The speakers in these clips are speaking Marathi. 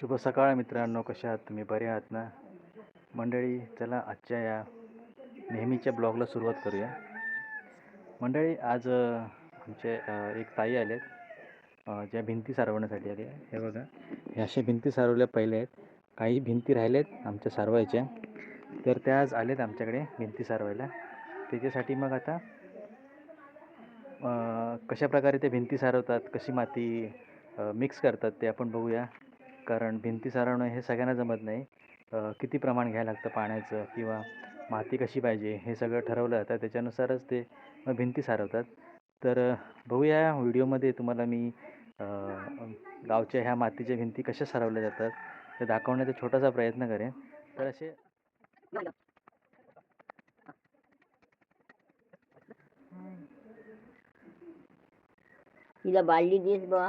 शुभ सकाळ मित्रांनो कशा आहात तुम्ही? बरे आहात ना? मंडळी चला आजच्या या नेहमीच्या ब्लॉगला सुरुवात करूया. मंडळी आज आमचे एक ताई आले आहेत. ज्या भिंती सारवण्यासाठी आले हे बघा. ह्या अशा भिंती सारवल्या पहिल्या आहेत. काही भिंती राहिल्यात आमच्या सारवायच्या. तर त्या आज आलेत आमच्याकडे भिंती सारवायला. त्याच्यासाठी मग आता कशा प्रकारे त्या भिंती सारवतात कशी माती मिक्स करतात ते आपण बघूया. कारण भिंती सारवणं हे सगळ्यांना जमत नाही. किती प्रमाण घ्यायला लागतं पाण्याचं किंवा माती कशी पाहिजे हे सगळं ठरवलं जातं त्याच्यानुसारच ते भिंती सारवतात. तर बघूया या व्हिडिओमध्ये तुम्हाला मी गावच्या ह्या मातीच्या भिंती कशा सारवल्या जातात ते दाखवण्याचा छोटासा प्रयत्न करेन. तर असे तिला बाळली दिस बा.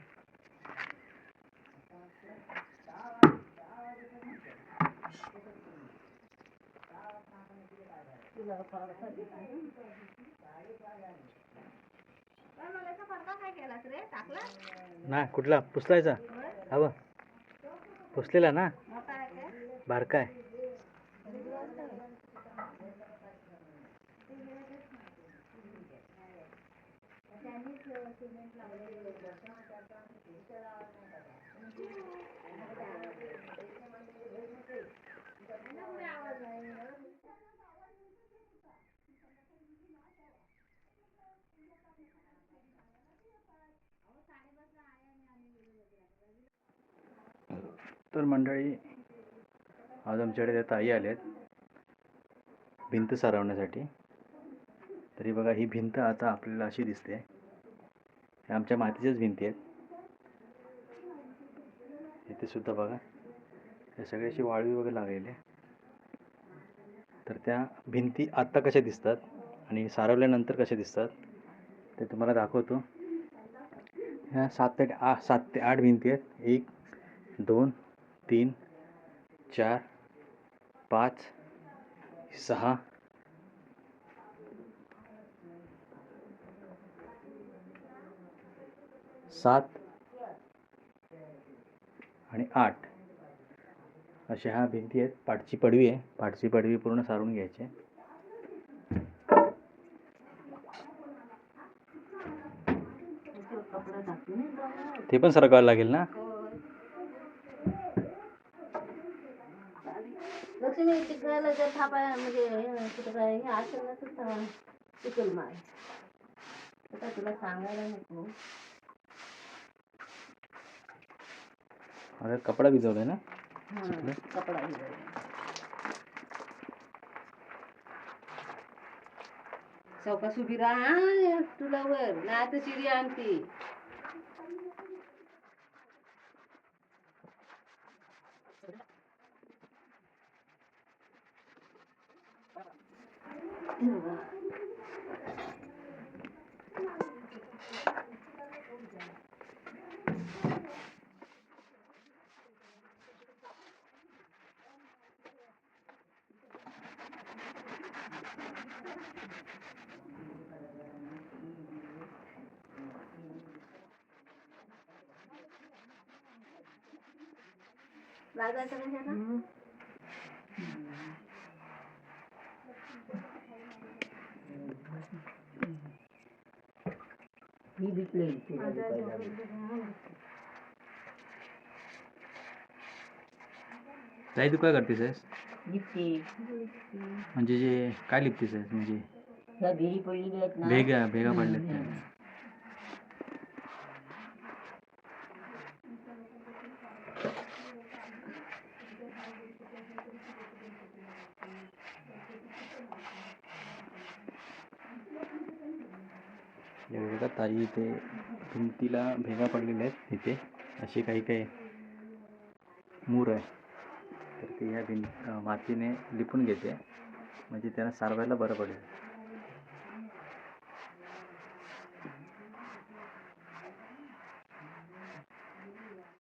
ना कुठला? पुसलायचा? हवं पुसलेला ना? बारकाय तर मंडळी आज आमच्याकडे त्या ताई आल्या आहेत भिंत सारवण्यासाठी. तरी बघा ही भिंत आता आपल्याला अशी दिसते. ह्या आमच्या मातीच्याच भिंती आहेत. इथे सुद्धा बघा या सगळ्याची वाळवी वगैरे लागलेली. तर त्या भिंती आत्ता कशा दिसतात आणि सारवल्यानंतर कशा दिसतात ते तुम्हाला दाखवतो. ह्या सात ते आ सात ते आठ भिंती आहेत. एक दोन तीन चार पाच सहा. सात आणि आठ. अशा ह्या भिंती आहेत. पाठची पडवी आहे. पाठची पडवी पूर्ण सारून घ्यायची आहे. ते पण सरकावं लागेल ना? लक्ष्मी तिकडे जर थापाय म्हणजे कुठं काय हे असेल ना तर चिकल मार. आता तुला सांगायला नको. आता कपडा भिजवलाय ना? हा? कपडा घेऊन चौकास उभी राहा तुला वर. नाही तर चिडी आणते. 来个 tôi sẽ. ही ताई तू काय करतेस आहेस? लिपते. म्हणजे जे काय लिपतेस आहेस? म्हणजे ह्या भेरी पडलेली आहेत ना. भेगा भेगा पडल्यात. त्या. काही इथे भिंतीला भेगा पडलेल्या आहेत इथे. असे काही काही मूर आहे. तर ते ह्या भिंत मातीने लिपून घेते. म्हणजे त्यांना सारवायला बरं पडेल.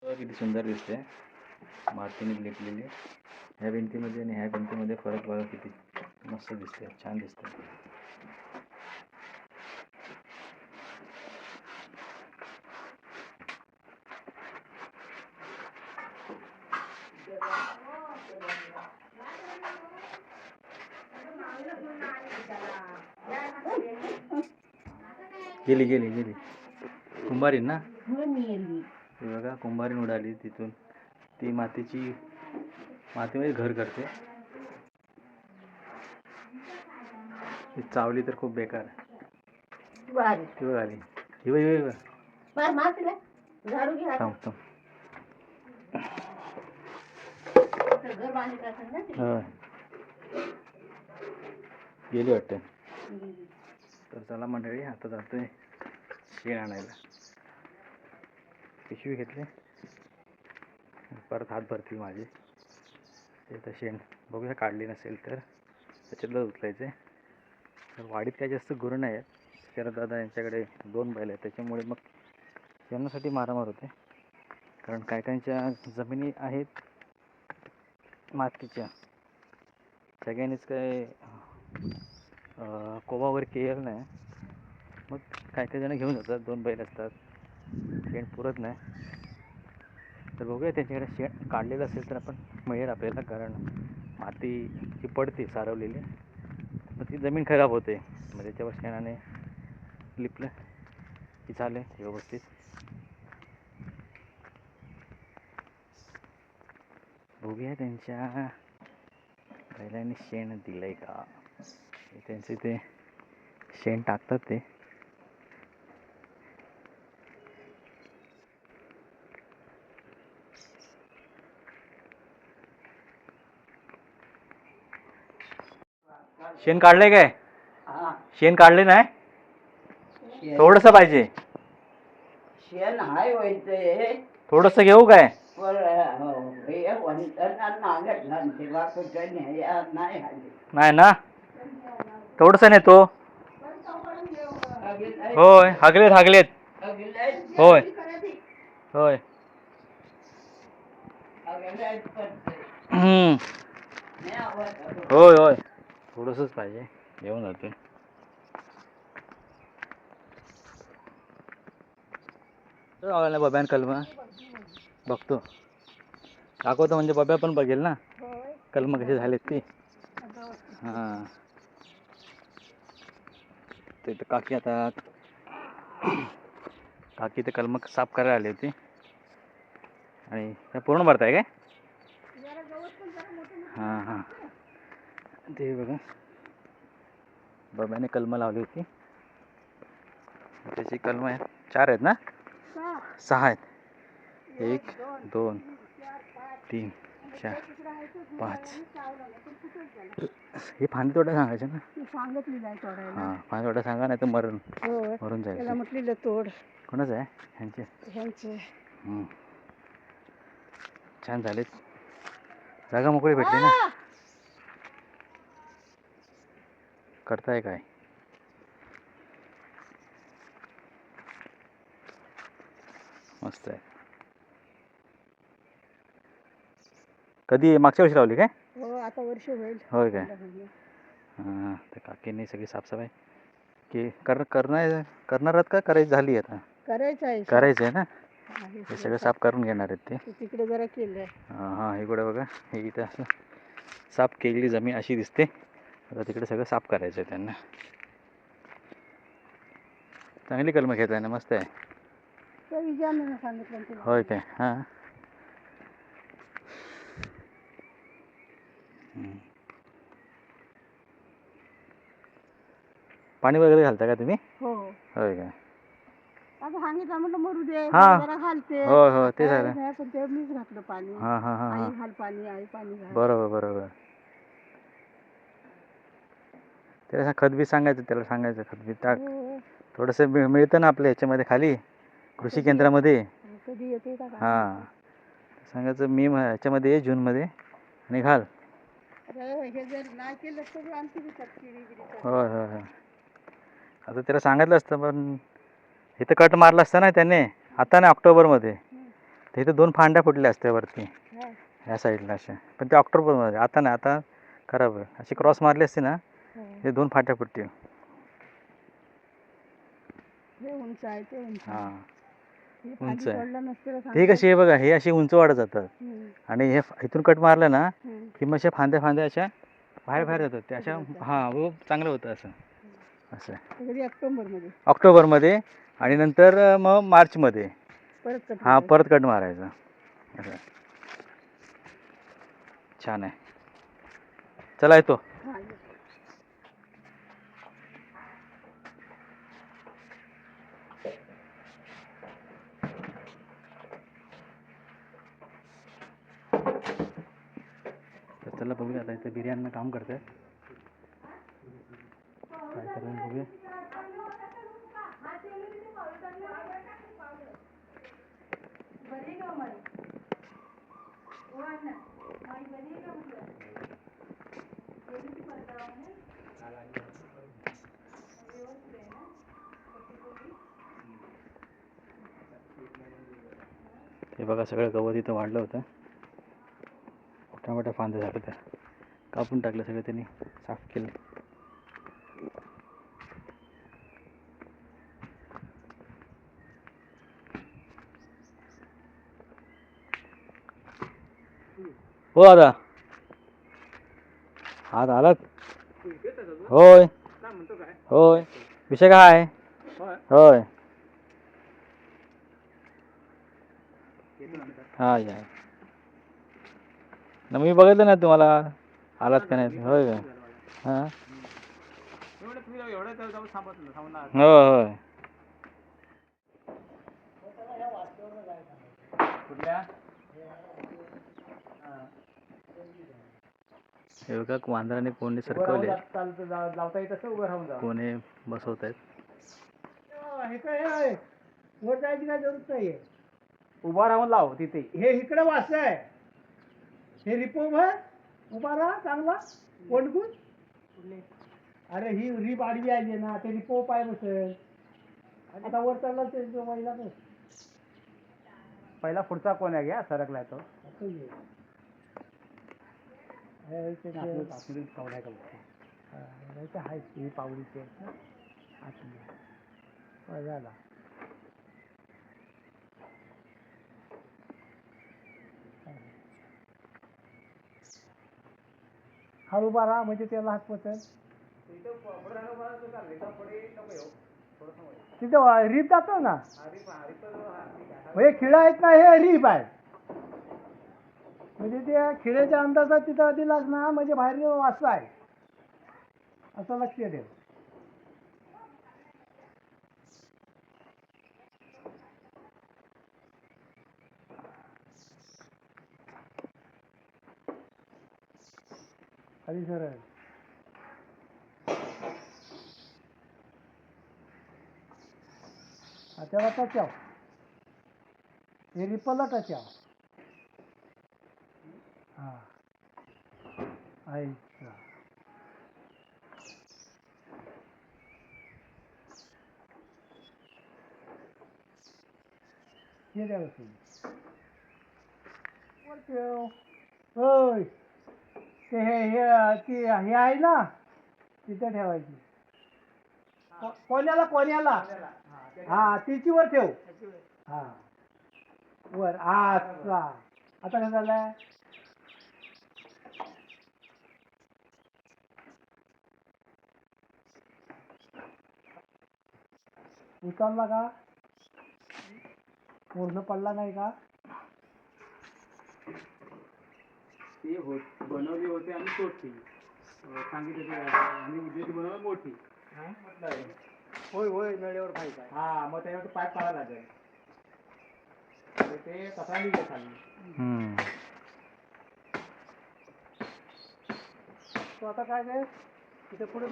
किती सुंदर दिसते. मातीने लिपलेली. ह्या भिंतीमध्ये आणि ह्या भिंतीमध्ये फरक बघा किती मस्त दिसते छान दिसते गेली गेली गेली. कुंभारीन ना? हो बघा कुंभारीन उडाली तिथून. ती मातीची मातीमध्ये घर करते. ती चावली तर खूप बेकार. ती बघ आली. ही बघ, ही बघ, ही थांब थांब. गेली वाटते. तर चला मंडळी आता जातो आहे शेण आणायला. पिशवी घेतली. परत हात भरतील माझे. ते तर शेण बघूया काढली नसेल तर. त्याच्यातलं उचलायचं आहे तर वाडीत काय जास्त गुरं नाही आहेत. शरददादा यांच्याकडे दोन बैल आहेत. त्याच्यामुळे मग शेणासाठी मारामार होते. कारण काय काहींच्या जमिनी आहेत मातीच्या. सगळ्यांनीच काय कोवा वगैरे केलेलं नाही. मग काही काही जण घेऊन जातात. दोन बैल असतात. शेण पुरत नाही. तर बघूया त्यांच्याकडे शेण काढलेलं असेल तर आपण मिळेल आपल्याला कारण माती जी पडते सारवलेली मग ती जमीन खराब होते. मग त्याच्यावर शेणाने लिपलं. की झाले व्यवस्थित. बघूया त्यांच्या पहिल्याने शेण दिलं आहे का? त्यांचे ते शेण टाकतात ते. शेण काढलंय काय? शेण काढले नाही? थोडस पाहिजे. शेण हाय व्हायचंय. थोडस घेऊ काय? हे नाही ना? थोडस नेतो होय हागलेत हागलेत. होय. होय. होय होय. थोडंसंच पाहिजे. घेऊन जाते. बब्यान कलम. बघतो. दाखवतो म्हणजे बब्या पण बघेल ना. कलम कशी झालेत ती. हां. ते तर काकी आता काकी ते कलम साफ़ करायला आली होती. आणि ह्या पूर्ण भरताय काय? हाँ हाँ. ते बघा. बाबाने कलमं लावली होती. त्याची कलमं आहेत. चार आहेत ना? सहा आहेत. एक दोन तीन. चार पाच. हे फांदी तोडा सांगायचं ना? हां फांदी तोडा सांगा नाही तर मरण. होय मरून जाईल म्हटलेलं तोड. कोणाचं आहे? ह्यांचे? ह्यांचे. छान झालेत. जागा मोकळी भेटली ना? करताय काय? मस्त आहे. कधी मागच्या वर्षी लावली काय? हो आता वर्ष होईल. होय काय? हां तर काकींनी सगळी साफसफाई की कर करणार करणार आहात का करायची झाली आता? करायचं आहे. करायचं आहे ना? हे सगळं साफ करून घेणार आहेत ते. तिकडे जरा केलंय. हां हां इकडे बघा. हे इथं असं साफ केलेली जमीन अशी दिसते. आता तिकडे सगळं साफ करायचं आहे त्यांना. चांगली कलमं घेत आहे ना? मस्त आहे. होय काय? हां. पाणी वगैरे घालता का तुम्ही? हो. होय काय आता सांगितलं म्हटलं मरू दे हा. जरा घालते. होय होय ते काय झालं. नाही, पण ते मीच घातलं पाणी. हां हां हां हां. आई घाल पाणी आई पाणी घाल. बरोबर बरोबर. त्याला खतबी सांगायचं त्याला सांगायचं खतबी टाक. हो, थोडंसं मिळ मिळतं ना आपल्या ह्याच्यामध्ये खाली कृषी केंद्रामध्ये. कधी येते का? हां. सांगायचं मी म- ह्याच्यामध्ये ये जूनमध्ये. आणि घाल. हे जर नाही केलं तर आणखी बी तपकिरी बिरी करतात. होय होय होय आता त्याला सांगितलं असतं पण इथं कट मारला असता ना त्याने आता नाही ऑक्टोबरमध्ये तर इथं दोन फांड्या फुटल्या असत्या वरती. ह्या साईडला अशा पण ते ऑक्टोबरमध्ये आता नाही आता खराब आहे अशी क्रॉस मारली असते ना हा. दोन फाट्या फुटतील उंच आहे ते उंच आहे. हे उंच आहे. हे कशी आहे बघा हे अशी उंच वाढत जातात. आणि हे इथून कट मारलं ना. की मग अशा फांद्या फांद्या अशा बाहेर बाहेर जातात. त्या अशा हां हो चांगलं होतं असं. असं. ते ऑक्टोबरमध्ये? ऑक्टोबरमध्ये आणि नंतर मग मार्चमध्ये. हा. परत कट मारायचा. असं. छान आहे. चला येतो हा, ये. तर चला बघूया बिर्याणीनं काम करतात काय करून बघूया. हे बघा सगळं गवत इथं वाढलं होतं. मोठ्या मोठ्या फांद्या झाल्या त्या. कापून टाकलं सगळं त्यांनी. साफ़ केलं. हो दादा. हा आलात? होय. होय. विषय काय आहे? होय. हा, या मी बघितलं ना तुम्हाला. आलात का नाही. होय का? हां? हो होय. हे बघा वांदराने कोणी सरकवले. लावता येत असं उभं राहून कोणे बसवत आहेत हे काय आहे? वर जायची काय जरूरत नाहीये. उभा राहून लाव तिथे. हे इकडे वाच आहे हे रिपो भर उभा राहा चांगला कोंडकून अरे ही रिप आडवी आली ना ते रिपो पाय बसेल. आता वर चालला ते जो महिला बस पहिला पुढचा कोण आहे घ्या सरकलाय तो. पावडीचे. पावडीचे झाला. हळू बारा म्हणजे त्याला हात पोचल तिथं रीप जातो ना. म्हणजे खिळा आहेत ना हे रीप आहे म्हणजे त्या खिळ्याच्या अंदाजात तिथं आधी ना म्हणजे बाहेर वाचला आहे. असं लक्ष ठेव खाली सर हा, त्याला टचाव हे रिपलला टचाव हा. अच्छा हे द्या बसून. ठेव. होय ते हे हे ती हे आहे ना तिथे ठेवायची. को- कोण्याला कोण्याला? हा तिची वर ठेव. हा. वर अच्छा आता काय झालंय? उचलला का? पूर्ण पडला नाही का? ती होत बनवली होती आणि अं, सांगितलं ते आणि उद्याची बनवली मोठी. होय होय नळीवर खायचा हा मग त्याच्यावर पाईप काढायला लागेल. तर ते कसा निघेल खाली. तो आता काय काय तिथे पुढे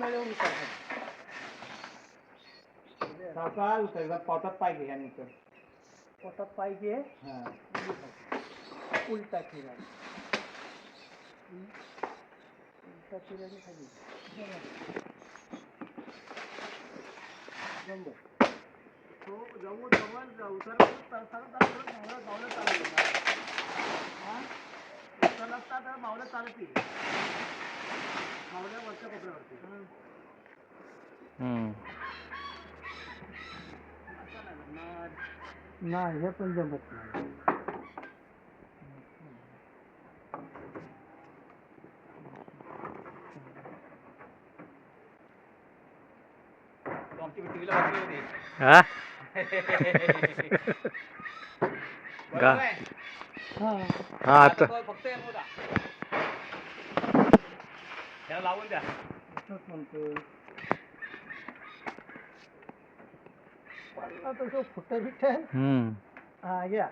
सावकाश उचल पोटात पाय घे आणि उचल पोटात घे. हा. उलटा फिरायला हं? उलटा फिरायला खाली जमलं. तो जवळ जवळ उतरला मावलं चालत उतरला असता तर मावलं चालत येईल मावल्या वरच्या कोपऱ्यावरती हम्म. नाही हे पण जमत नाही तो आमची टीव्हीला बसली होती हा? गा- आहे? आता. तो फक्त त्याला लावून द्या. बिट हम्म. हा या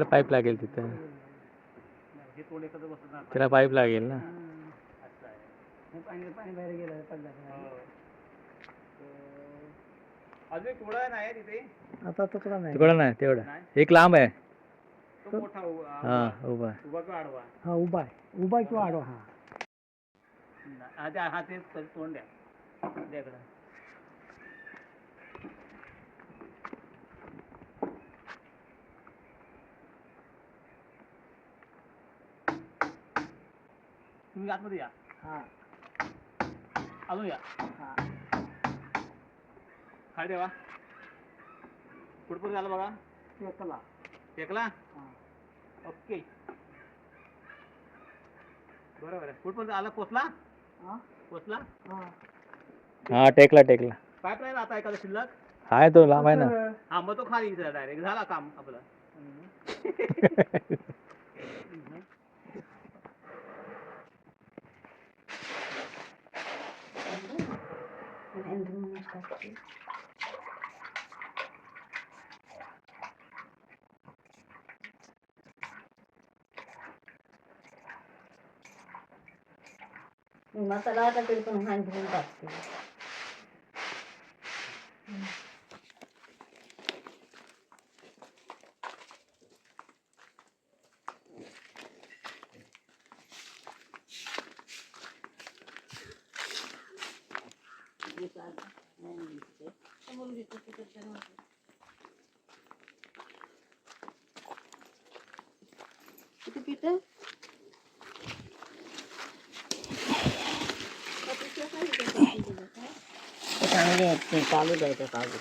त्याला पाईप लागेल तिथं. हे त्याला पाईप लागेल ना. अजून नाही तिथे? आता तुकडा नाही. तिकडं नाही तेवढं. एक लांब आहे. उभा हा उभा उभा. किंवा आडवा? हा उभा आहे. उभा किंवा आडवा हा. नाही. हा त्या हा ते तोंड द्या द्या तुम्ही आतमध्ये या हा अजून या हा खाली ठेवा कुठपर्यंत झालं बघा टेकला टेकला हा ओके बरोबर आहे कुठपर्यंत आला पोचला हा पोचला हा हा टेकला टेकला पाईपलाईन आता एखादा शिल्लक हाय तो लांब आहे ना हा मग तो खाली डायरेक्ट झाला काम आपलं Ben indim bunu kaçayım. Masala పెట్టుకుని హ్యాండ్ चालू द्यायचं चालू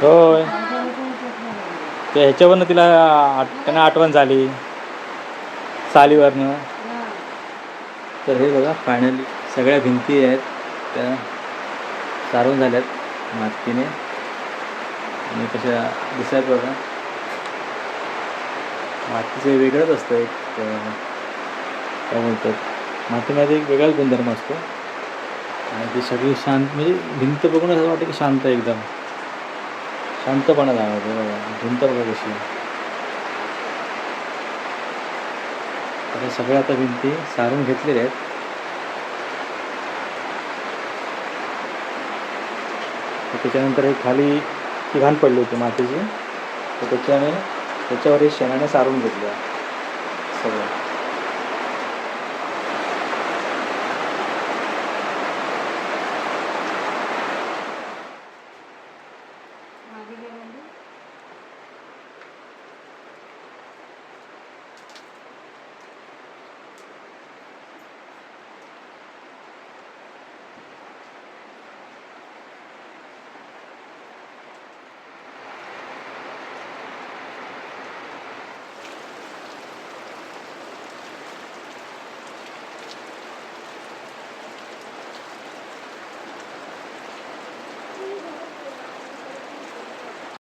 होय. ते ह्याच्यावरनं तिला त्यांना आठवण झाली. सालीवरनं. तर हे बघा फायनली सगळ्या भिंती आहेत त्या सारवून झाल्यात मातीने. आणि कशा दिसतात बघा. मातीचं वेगळंच असतं एक काय बोलतात मातीमध्ये एक वेगळाच गुणधर्म असतो. आणि ती सगळी शांत म्हणजे भिंत बघून असं वाटतं की शांत एकदम. शांतपणा जाणवतो बघा भिंत बघा कशी. आता सगळ्या आता भिंती सारून घेतलेल्या आहेत. तर त्याच्यानंतर हे खाली ती घाण पडली होती मातीची. तर त्याच्याने त्याच्यावर हे शेणाने सारून घेतलं सगळं.